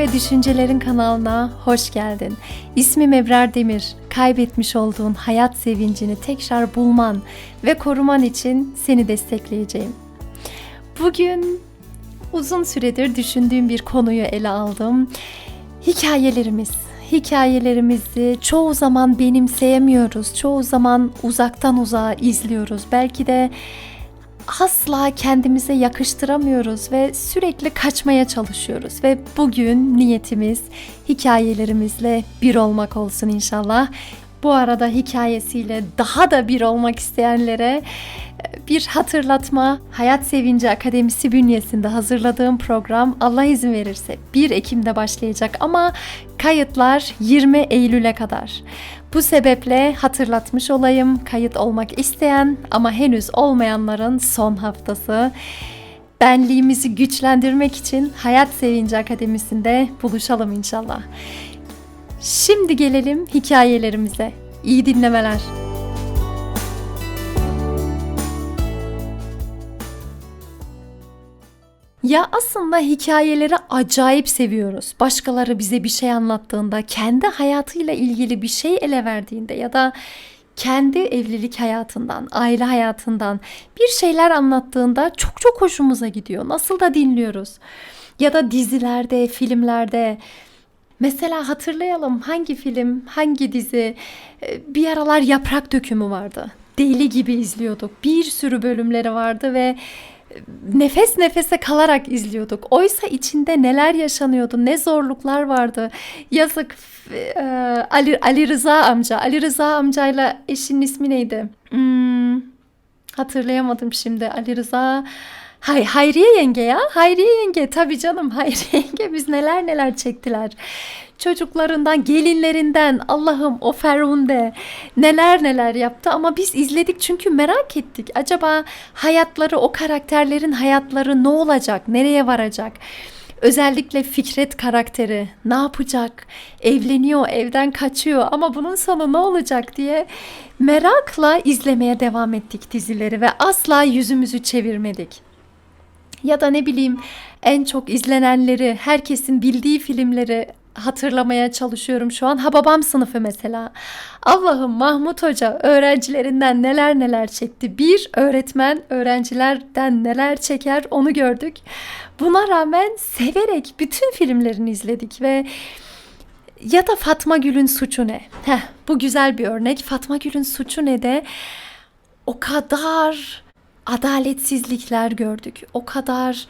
Ve Düşüncelerin kanalına hoş geldin. İsmim Ebrar Demir. Kaybetmiş olduğun hayat sevincini tekrar bulman ve koruman için seni destekleyeceğim. Bugün uzun süredir düşündüğüm bir konuyu ele aldım. Hikayelerimiz. Hikayelerimizi çoğu zaman benimseyemiyoruz. Çoğu zaman uzaktan uzağa izliyoruz. Belki de asla kendimize yakıştıramıyoruz ve sürekli kaçmaya çalışıyoruz ve bugün niyetimiz hikayelerimizle bir olmak olsun inşallah. Bu arada hikayesiyle daha da bir olmak isteyenlere bir hatırlatma Hayat Sevinci Akademisi bünyesinde hazırladığım program Allah izin verirse 1 Ekim'de başlayacak ama kayıtlar 20 Eylül'e kadar. Bu sebeple hatırlatmış olayım kayıt olmak isteyen ama henüz olmayanların son haftası. Benliğimizi güçlendirmek için Hayat Sevinci Akademisi'nde buluşalım inşallah. Şimdi gelelim hikayelerimize. İyi dinlemeler. Ya aslında hikayeleri acayip seviyoruz. Başkaları bize bir şey anlattığında, kendi hayatıyla ilgili bir şey ele verdiğinde ya da kendi evlilik hayatından, aile hayatından bir şeyler anlattığında çok çok hoşumuza gidiyor. Nasıl da dinliyoruz. Ya da dizilerde, filmlerde Mesela hatırlayalım hangi film, hangi dizi bir aralar yaprak dökümü vardı. Deli gibi izliyorduk. Bir sürü bölümleri vardı ve nefes nefese kalarak izliyorduk. Oysa içinde neler yaşanıyordu, ne zorluklar vardı. Yazık e, Ali, Ali Rıza amca. Ali Rıza amcayla eşinin ismi neydi? Hmm, hatırlayamadım şimdi. Ali Rıza... Hay Hayriye yenge ya. Hayriye yenge tabii canım Hayriye yenge biz neler neler çektiler. Çocuklarından, gelinlerinden Allah'ım o Ferhunde neler neler yaptı ama biz izledik çünkü merak ettik. Acaba hayatları o karakterlerin hayatları ne olacak? Nereye varacak? Özellikle Fikret karakteri ne yapacak? Evleniyor, evden kaçıyor ama bunun sonu ne olacak diye merakla izlemeye devam ettik dizileri ve asla yüzümüzü çevirmedik ya da ne bileyim en çok izlenenleri, herkesin bildiği filmleri hatırlamaya çalışıyorum şu an. Ha babam sınıfı mesela. Allah'ım Mahmut Hoca öğrencilerinden neler neler çekti. Bir öğretmen öğrencilerden neler çeker onu gördük. Buna rağmen severek bütün filmlerini izledik ve ya da Fatma Gül'ün suçu ne? Heh, bu güzel bir örnek. Fatma Gül'ün suçu ne de o kadar adaletsizlikler gördük. O kadar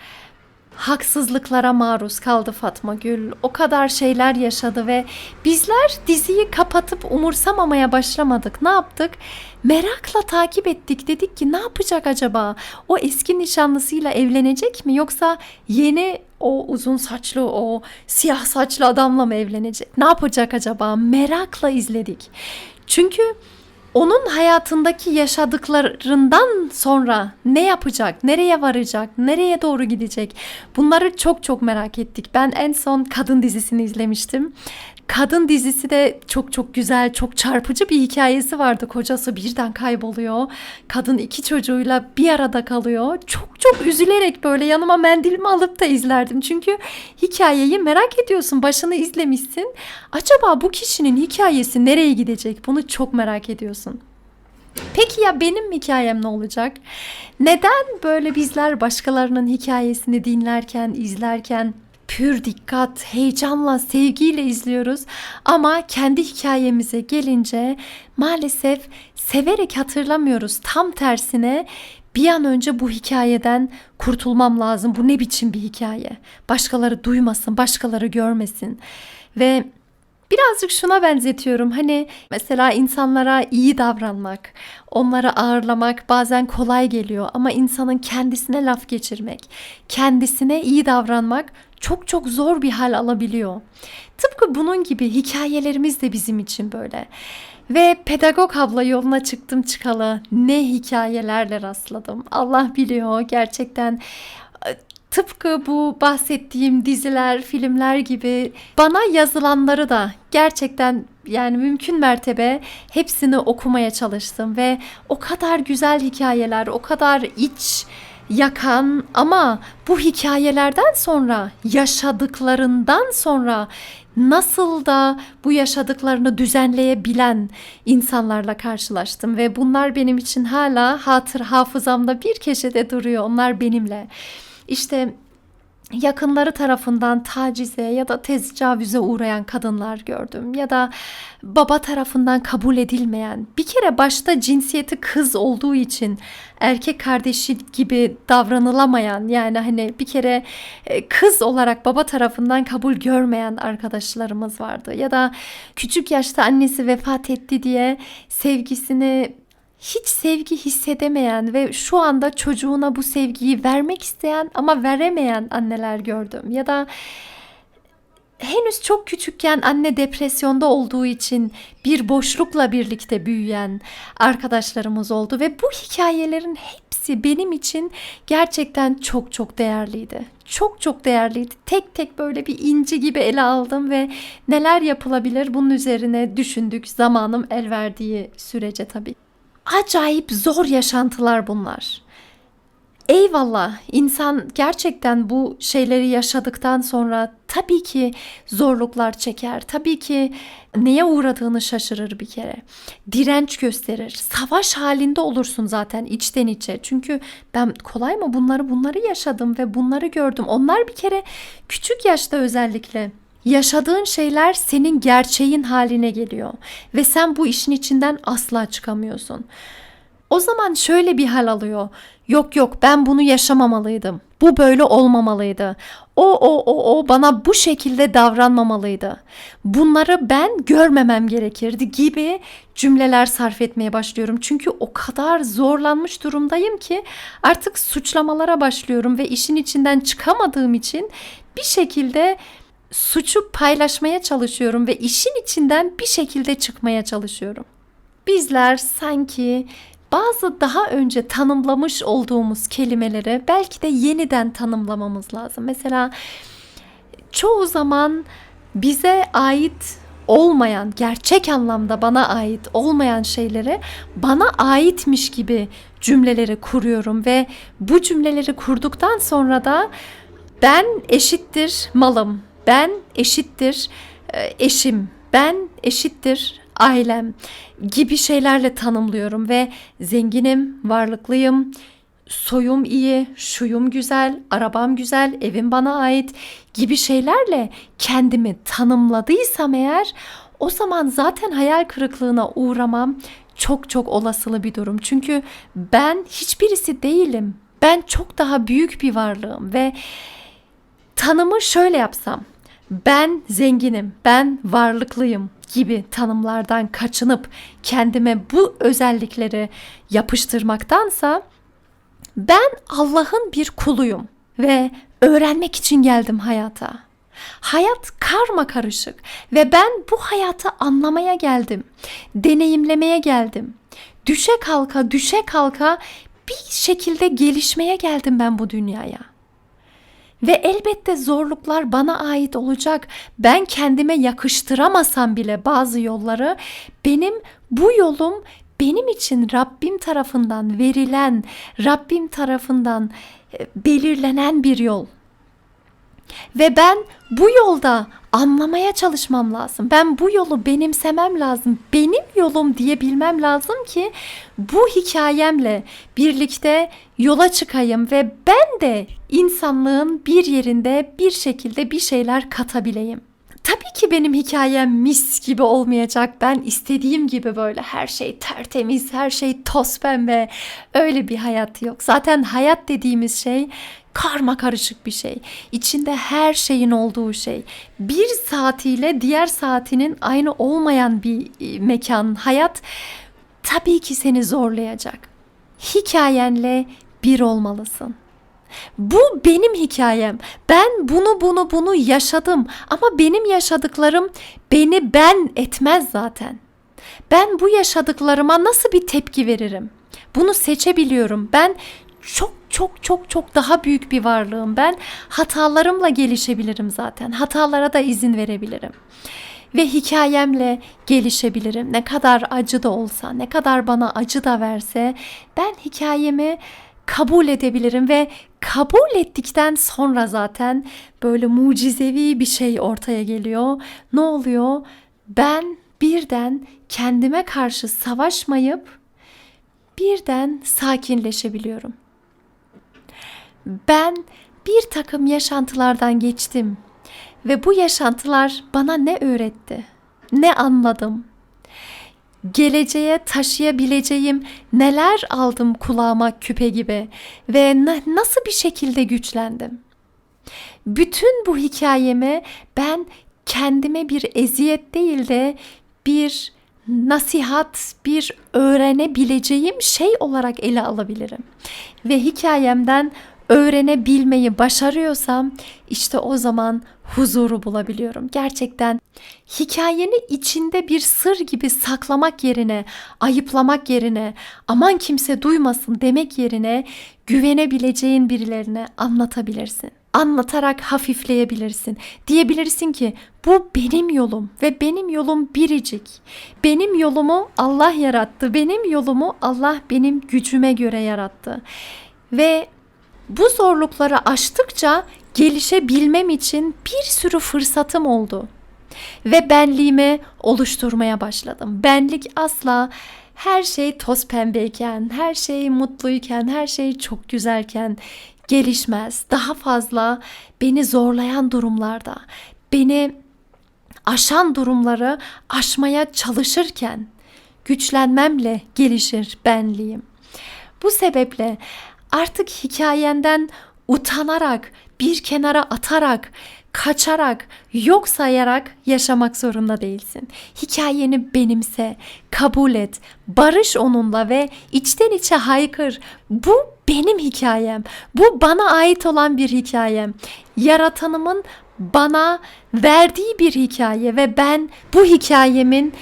haksızlıklara maruz kaldı Fatma Gül. O kadar şeyler yaşadı ve bizler diziyi kapatıp umursamamaya başlamadık. Ne yaptık? Merakla takip ettik. Dedik ki ne yapacak acaba? O eski nişanlısıyla evlenecek mi yoksa yeni o uzun saçlı o siyah saçlı adamla mı evlenecek? Ne yapacak acaba? Merakla izledik. Çünkü onun hayatındaki yaşadıklarından sonra ne yapacak, nereye varacak, nereye doğru gidecek bunları çok çok merak ettik. Ben en son kadın dizisini izlemiştim. Kadın dizisi de çok çok güzel, çok çarpıcı bir hikayesi vardı. Kocası birden kayboluyor. Kadın iki çocuğuyla bir arada kalıyor. Çok çok üzülerek böyle yanıma mendilimi alıp da izlerdim. Çünkü hikayeyi merak ediyorsun. Başını izlemişsin. Acaba bu kişinin hikayesi nereye gidecek? Bunu çok merak ediyorsun. Peki ya benim hikayem ne olacak? Neden böyle bizler başkalarının hikayesini dinlerken, izlerken pür dikkat, heyecanla, sevgiyle izliyoruz. Ama kendi hikayemize gelince maalesef severek hatırlamıyoruz. Tam tersine bir an önce bu hikayeden kurtulmam lazım. Bu ne biçim bir hikaye? Başkaları duymasın, başkaları görmesin. Ve Birazcık şuna benzetiyorum. Hani mesela insanlara iyi davranmak, onları ağırlamak bazen kolay geliyor ama insanın kendisine laf geçirmek, kendisine iyi davranmak çok çok zor bir hal alabiliyor. Tıpkı bunun gibi hikayelerimiz de bizim için böyle. Ve pedagog abla yoluna çıktım çıkalı ne hikayelerle rastladım. Allah biliyor gerçekten tıpkı bu bahsettiğim diziler, filmler gibi bana yazılanları da gerçekten yani mümkün mertebe hepsini okumaya çalıştım ve o kadar güzel hikayeler, o kadar iç yakan ama bu hikayelerden sonra yaşadıklarından sonra nasıl da bu yaşadıklarını düzenleyebilen insanlarla karşılaştım ve bunlar benim için hala hatır hafızamda bir köşede duruyor. Onlar benimle. İşte yakınları tarafından tacize ya da tecavüze uğrayan kadınlar gördüm ya da baba tarafından kabul edilmeyen bir kere başta cinsiyeti kız olduğu için erkek kardeşi gibi davranılamayan yani hani bir kere e, kız olarak baba tarafından kabul görmeyen arkadaşlarımız vardı ya da küçük yaşta annesi vefat etti diye sevgisini hiç sevgi hissedemeyen ve şu anda çocuğuna bu sevgiyi vermek isteyen ama veremeyen anneler gördüm. Ya da henüz çok küçükken anne depresyonda olduğu için bir boşlukla birlikte büyüyen arkadaşlarımız oldu ve bu hikayelerin hepsi benim için gerçekten çok çok değerliydi. Çok çok değerliydi. Tek tek böyle bir inci gibi ele aldım ve neler yapılabilir bunun üzerine düşündük zamanım el verdiği sürece tabii acayip zor yaşantılar bunlar. Eyvallah insan gerçekten bu şeyleri yaşadıktan sonra tabii ki zorluklar çeker. Tabii ki neye uğradığını şaşırır bir kere. Direnç gösterir. Savaş halinde olursun zaten içten içe. Çünkü ben kolay mı bunları bunları yaşadım ve bunları gördüm. Onlar bir kere küçük yaşta özellikle Yaşadığın şeyler senin gerçeğin haline geliyor ve sen bu işin içinden asla çıkamıyorsun. O zaman şöyle bir hal alıyor. Yok yok ben bunu yaşamamalıydım. Bu böyle olmamalıydı. O o o o bana bu şekilde davranmamalıydı. Bunları ben görmemem gerekirdi gibi cümleler sarf etmeye başlıyorum. Çünkü o kadar zorlanmış durumdayım ki artık suçlamalara başlıyorum ve işin içinden çıkamadığım için bir şekilde suçu paylaşmaya çalışıyorum ve işin içinden bir şekilde çıkmaya çalışıyorum. Bizler sanki bazı daha önce tanımlamış olduğumuz kelimeleri belki de yeniden tanımlamamız lazım. Mesela çoğu zaman bize ait olmayan, gerçek anlamda bana ait olmayan şeyleri bana aitmiş gibi cümleleri kuruyorum ve bu cümleleri kurduktan sonra da ben eşittir malım, ben eşittir e, eşim, ben eşittir ailem gibi şeylerle tanımlıyorum ve zenginim, varlıklıyım, soyum iyi, şuyum güzel, arabam güzel, evim bana ait gibi şeylerle kendimi tanımladıysam eğer o zaman zaten hayal kırıklığına uğramam çok çok olasılı bir durum. Çünkü ben hiçbirisi değilim. Ben çok daha büyük bir varlığım ve tanımı şöyle yapsam ben zenginim, ben varlıklıyım gibi tanımlardan kaçınıp kendime bu özellikleri yapıştırmaktansa ben Allah'ın bir kuluyum ve öğrenmek için geldim hayata. Hayat karma karışık ve ben bu hayatı anlamaya geldim. Deneyimlemeye geldim. Düşe kalka düşe kalka bir şekilde gelişmeye geldim ben bu dünyaya. Ve elbette zorluklar bana ait olacak. Ben kendime yakıştıramasam bile bazı yolları benim bu yolum benim için Rabbim tarafından verilen, Rabbim tarafından e, belirlenen bir yol. Ve ben bu yolda anlamaya çalışmam lazım. Ben bu yolu benimsemem lazım. Benim yolum diyebilmem lazım ki bu hikayemle birlikte yola çıkayım ve ben de insanlığın bir yerinde bir şekilde bir şeyler katabileyim. Tabii ki benim hikayem mis gibi olmayacak. Ben istediğim gibi böyle her şey tertemiz, her şey toz pembe. Öyle bir hayat yok. Zaten hayat dediğimiz şey karma karışık bir şey. İçinde her şeyin olduğu şey. Bir saatiyle diğer saatinin aynı olmayan bir e, mekan, hayat tabii ki seni zorlayacak. Hikayenle bir olmalısın. Bu benim hikayem. Ben bunu bunu bunu yaşadım ama benim yaşadıklarım beni ben etmez zaten. Ben bu yaşadıklarıma nasıl bir tepki veririm? Bunu seçebiliyorum. Ben çok çok çok çok daha büyük bir varlığım. Ben hatalarımla gelişebilirim zaten. Hatalara da izin verebilirim. Ve hikayemle gelişebilirim. Ne kadar acı da olsa, ne kadar bana acı da verse ben hikayemi kabul edebilirim ve kabul ettikten sonra zaten böyle mucizevi bir şey ortaya geliyor. Ne oluyor? Ben birden kendime karşı savaşmayıp birden sakinleşebiliyorum. Ben bir takım yaşantılardan geçtim ve bu yaşantılar bana ne öğretti? Ne anladım? Geleceğe taşıyabileceğim neler aldım kulağıma küpe gibi ve na- nasıl bir şekilde güçlendim? Bütün bu hikayemi ben kendime bir eziyet değil de bir nasihat, bir öğrenebileceğim şey olarak ele alabilirim. Ve hikayemden öğrenebilmeyi başarıyorsam işte o zaman huzuru bulabiliyorum. Gerçekten hikayeni içinde bir sır gibi saklamak yerine, ayıplamak yerine, aman kimse duymasın demek yerine güvenebileceğin birilerine anlatabilirsin. Anlatarak hafifleyebilirsin. Diyebilirsin ki bu benim yolum ve benim yolum biricik. Benim yolumu Allah yarattı. Benim yolumu Allah benim gücüme göre yarattı. Ve bu zorlukları aştıkça gelişebilmem için bir sürü fırsatım oldu. Ve benliğimi oluşturmaya başladım. Benlik asla her şey toz pembeyken, her şey mutluyken, her şey çok güzelken gelişmez. Daha fazla beni zorlayan durumlarda, beni aşan durumları aşmaya çalışırken güçlenmemle gelişir benliğim. Bu sebeple artık hikayenden utanarak, bir kenara atarak, kaçarak, yok sayarak yaşamak zorunda değilsin. Hikayeni benimse, kabul et, barış onunla ve içten içe haykır. Bu benim hikayem. Bu bana ait olan bir hikayem. Yaratanımın bana verdiği bir hikaye ve ben bu hikayemin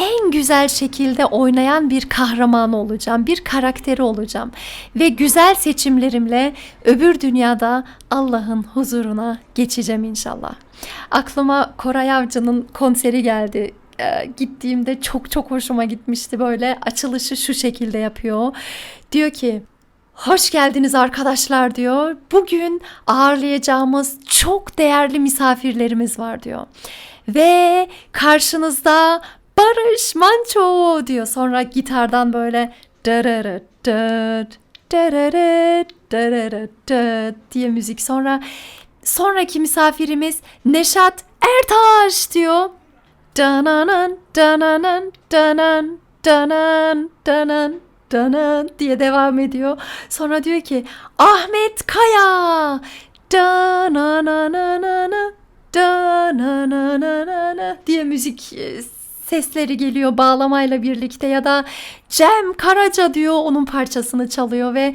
en güzel şekilde oynayan bir kahraman olacağım, bir karakteri olacağım ve güzel seçimlerimle öbür dünyada Allah'ın huzuruna geçeceğim inşallah. Aklıma Koray Avcı'nın konseri geldi. Ee, gittiğimde çok çok hoşuma gitmişti böyle açılışı şu şekilde yapıyor. Diyor ki Hoş geldiniz arkadaşlar diyor. Bugün ağırlayacağımız çok değerli misafirlerimiz var diyor. Ve karşınızda Barış Manço diyor. Sonra gitardan böyle dararı dıt, dararı dararı dıt diye müzik. Sonra sonraki misafirimiz Neşat Ertaş diyor. Dananan dananan danan danan danan danan diye devam ediyor. Sonra diyor ki Ahmet Kaya dananana dananana diye müzik e, sesleri geliyor bağlamayla birlikte ya da Cem Karaca diyor onun parçasını çalıyor ve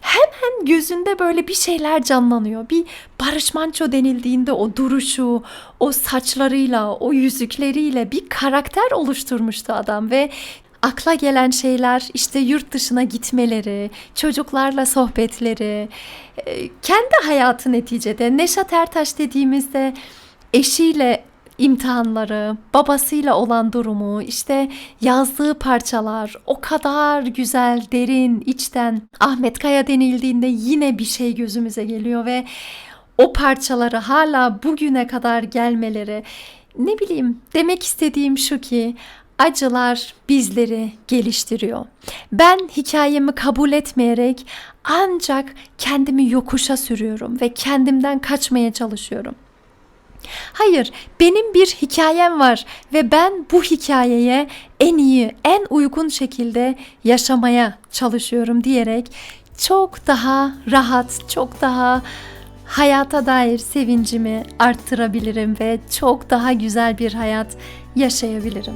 hemen gözünde böyle bir şeyler canlanıyor. Bir Barış Manço denildiğinde o duruşu, o saçlarıyla, o yüzükleriyle bir karakter oluşturmuştu adam ve akla gelen şeyler işte yurt dışına gitmeleri, çocuklarla sohbetleri, e, kendi hayatı neticede. Neşat Ertaş dediğimizde eşiyle imtihanları, babasıyla olan durumu, işte yazdığı parçalar o kadar güzel, derin, içten. Ahmet Kaya denildiğinde yine bir şey gözümüze geliyor ve o parçaları hala bugüne kadar gelmeleri ne bileyim demek istediğim şu ki acılar bizleri geliştiriyor. Ben hikayemi kabul etmeyerek ancak kendimi yokuşa sürüyorum ve kendimden kaçmaya çalışıyorum. Hayır, benim bir hikayem var ve ben bu hikayeye en iyi, en uygun şekilde yaşamaya çalışıyorum diyerek çok daha rahat, çok daha hayata dair sevincimi arttırabilirim ve çok daha güzel bir hayat yaşayabilirim.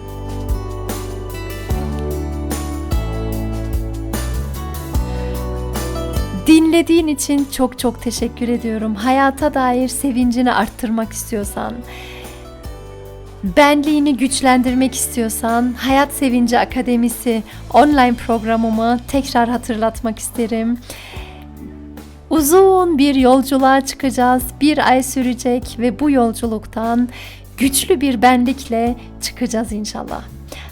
Dinlediğin için çok çok teşekkür ediyorum. Hayata dair sevincini arttırmak istiyorsan, benliğini güçlendirmek istiyorsan Hayat Sevinci Akademisi online programımı tekrar hatırlatmak isterim. Uzun bir yolculuğa çıkacağız. Bir ay sürecek ve bu yolculuktan güçlü bir benlikle çıkacağız inşallah.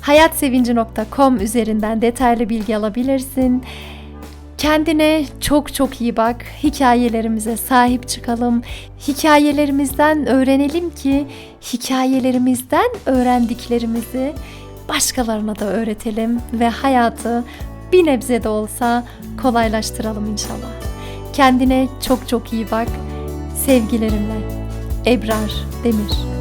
Hayatsevinci.com üzerinden detaylı bilgi alabilirsin Kendine çok çok iyi bak. Hikayelerimize sahip çıkalım. Hikayelerimizden öğrenelim ki hikayelerimizden öğrendiklerimizi başkalarına da öğretelim ve hayatı bir nebze de olsa kolaylaştıralım inşallah. Kendine çok çok iyi bak. Sevgilerimle. Ebrar Demir